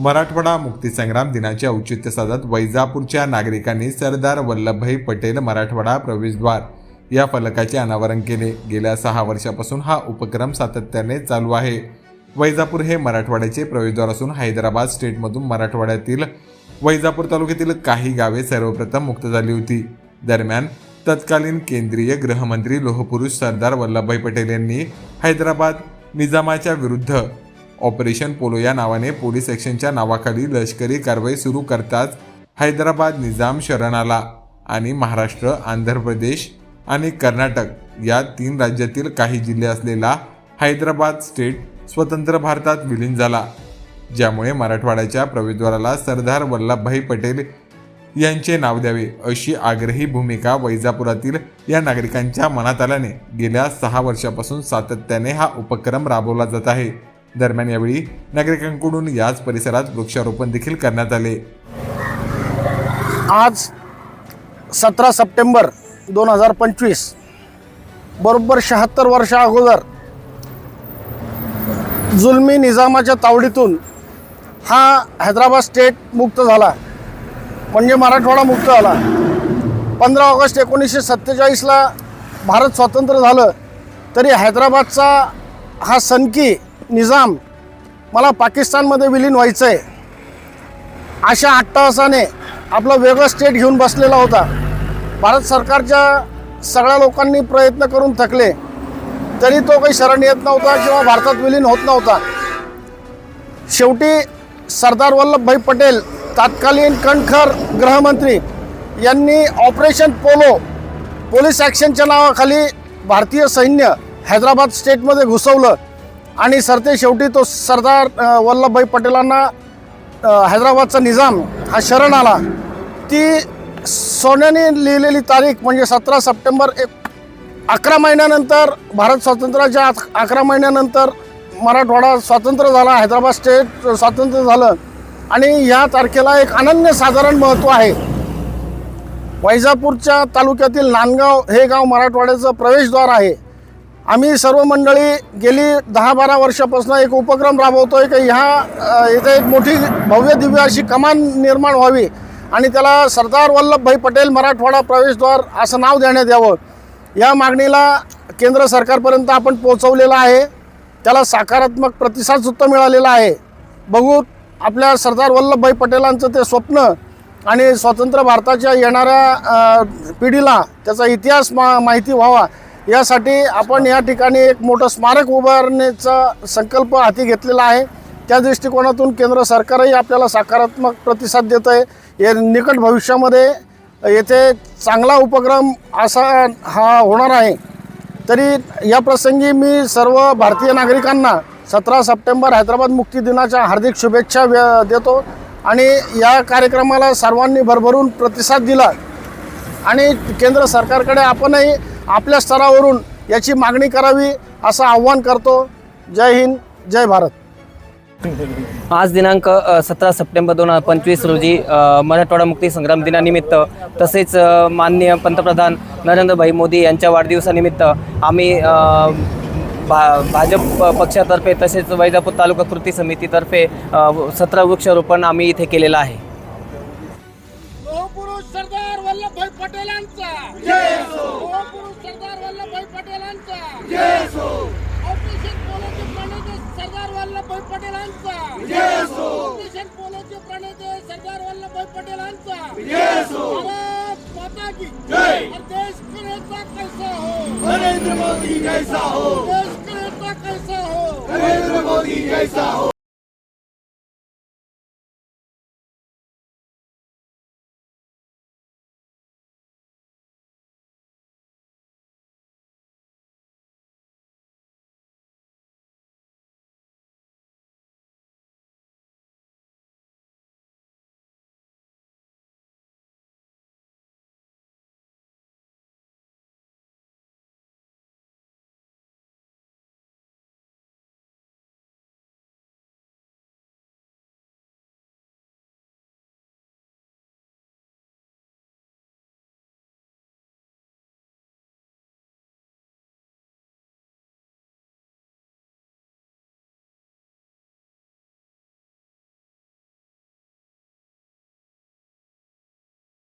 मराठवाडा मुक्तीसंग्राम दिनाचे औचित्य साधत वैजापूरच्या नागरिकांनी सरदार वल्लभभाई पटेल मराठवाडा प्रवेशद्वार या फलकाचे अनावरण केले. गेल्या सहा वर्षापासून हा उपक्रम सातत्याने चालू आहे. वैजापूर हे मराठवाड्याचे प्रवेशद्वार असून हैदराबाद स्टेटमधून मराठवाड्यातील वैजापूर तालुक्यातील काही गावे सर्वप्रथम मुक्त झाली होती. दरम्यान तत्कालीन केंद्रीय गृहमंत्री लोहपुरुष सरदार वल्लभभाई पटेल यांनी हैदराबाद निजामाच्या विरुद्ध ऑपरेशन पोलो या नावाने पोलीस सेक्शनच्या नावाखाली लष्करी कारवाई सुरू करताच हैदराबाद निजाम शरण आला आणि महाराष्ट्र आंध्र प्रदेश आणि कर्नाटक या तीन राज्यातील काही जिल्हे असलेला हैदराबाद स्टेट स्वतंत्र भारतात विलीन झाला ज्यामुळे मराठवाड्याच्या प्रवेशद्वाराला सरदार वल्लभभाई पटेल यांचे नाव द्यावे अशी आग्रही भूमिका वैजापुरातील या नागरिकांच्या मनात आल्याने गेल्या सहा वर्षापासून सातत्याने हा उपक्रम राबवला जात आहे. दरम्यान यावेळी नागरिकांकडून याच परिसरात वृक्षारोपण देखील करण्यात आले. आज सतरा सप्टेंबर दोन हजार पंचवीस बरोबर शहात्तर वर्षा अगोदर जुलमी निजामाच्या तावडीतून हा हैदराबाद स्टेट मुक्त झाला म्हणजे मराठवाडा मुक्त झाला. पंधरा ऑगस्ट एकोणीसशे सत्तेचाळीसला भारत स्वतंत्र झालं तरी हैदराबादचा हा सनकी निजाम मला पाकिस्तानमध्ये विलीन व्हायचं आहे अशा अट्टहासाने आपलं वेगळं स्टेट घेऊन बसलेला होता. भारत सरकारच्या सगळ्या लोकांनी प्रयत्न करून थकले. तरी तो काही शरण येत नव्हता किंवा भारतात विलीन होत नव्हता. शेवटी सरदार वल्लभभाई पटेल तत्कालीन कणखर गृहमंत्री यांनी ऑपरेशन पोलो पोलीस ॲक्शनच्या नावाखाली भारतीय सैन्य हैदराबाद स्टेटमध्ये घुसवलं. आणि सरते शेवटी तो सरदार वल्लभभाई पटेलांना हैदराबादचा निजाम हा शरण आला. ती सोन्याने लिहिलेली तारीख म्हणजे सतरा सप्टेंबर एक अकरा महिन्यानंतर भारत स्वातंत्र्याच्या अकरा महिन्यानंतर मराठवाडा स्वातंत्र्य झाला हैदराबाद स्टेट स्वातंत्र्य झालं आणि या तारखेला एक अनन्यसाधारण महत्त्व आहे. वैजापूरच्या तालुक्यातील नांदगाव हे गाव मराठवाड्याचं प्रवेशद्वार आहे. आम्ही सर्व मंडळी गेली दहा बारा वर्षापासून एक उपक्रम राबवतो आहे की ह्या इथे एक मोठी भव्य दिव्य अशी कमान निर्माण व्हावी आणि त्याला सरदार वल्लभभाई पटेल मराठवाडा प्रवेशद्वार असं नाव देण्यात यावं. या मागणीला केंद्र सरकारपर्यंत आपण पोहोचवलेलं आहे. त्याला सकारात्मक प्रतिसादसुद्धा मिळालेला आहे. बघू आपल्या सरदार वल्लभभाई पटेलांचं ते स्वप्न आणि स्वतंत्र भारताच्या येणाऱ्या पिढीला त्याचा इतिहास मा माहिती व्हावा. यासाठी आपण या ठिकाणी एक मोठं स्मारक उभारण्याचा संकल्प हाती घेतलेला आहे. त्या दृष्टिकोनातून केंद्र सरकारही आपल्याला सकारात्मक प्रतिसाद देत आहे. या निकट भविष्यामध्ये येथे चांगला उपक्रम असा हा होणार आहे. तरी या प्रसंगी मी सर्व भारतीय नागरिकांना सतरा सप्टेंबर हैदराबाद मुक्ती दिनाच्या हार्दिक शुभेच्छा व्य देतो. आणि या कार्यक्रमाला सर्वांनी भरभरून प्रतिसाद दिला. आणि केंद्र सरकारकडे आपणही आपल्या स्तरावरून याची मागणी करावी असं आव्हान करतो. जय हिंद जय भारत. आज दिनांक सतरा सप्टेंबर दोन हजार पंचवीस रोजी मराठवाडा मुक्ती संग्राम दिनानिमित्त तसेच माननीय पंतप्रधान नरेंद्रभाई मोदी यांच्या वाढदिवसानिमित्त आम्ही भा भाजप पक्षातर्फे तसेच वैजापूर तालुका कृती समितीतर्फे सतरा वृक्षारोपण आम्ही इथे केलेलं आहे. लोहपुरुष सरदार वल्लभभाई पटेलांचा। जय असो लोहपुरुष सरदार वल्लभभाई पटेलांचा। ऑपरेशन पोलोचे प्रणेते सरदार वल्लभभाई पटेलांचा। असो ऑपरेशन पोलोचे प्रणेते सरदार वल्लभभाई पटेलांचा। जय असो भारत माता की जय। और देश के नेता कैसा हो? नरेंद्र मोदी जैसा हो। देश के नेता कैसा हो? नरेंद्र मोदी जैसा हो।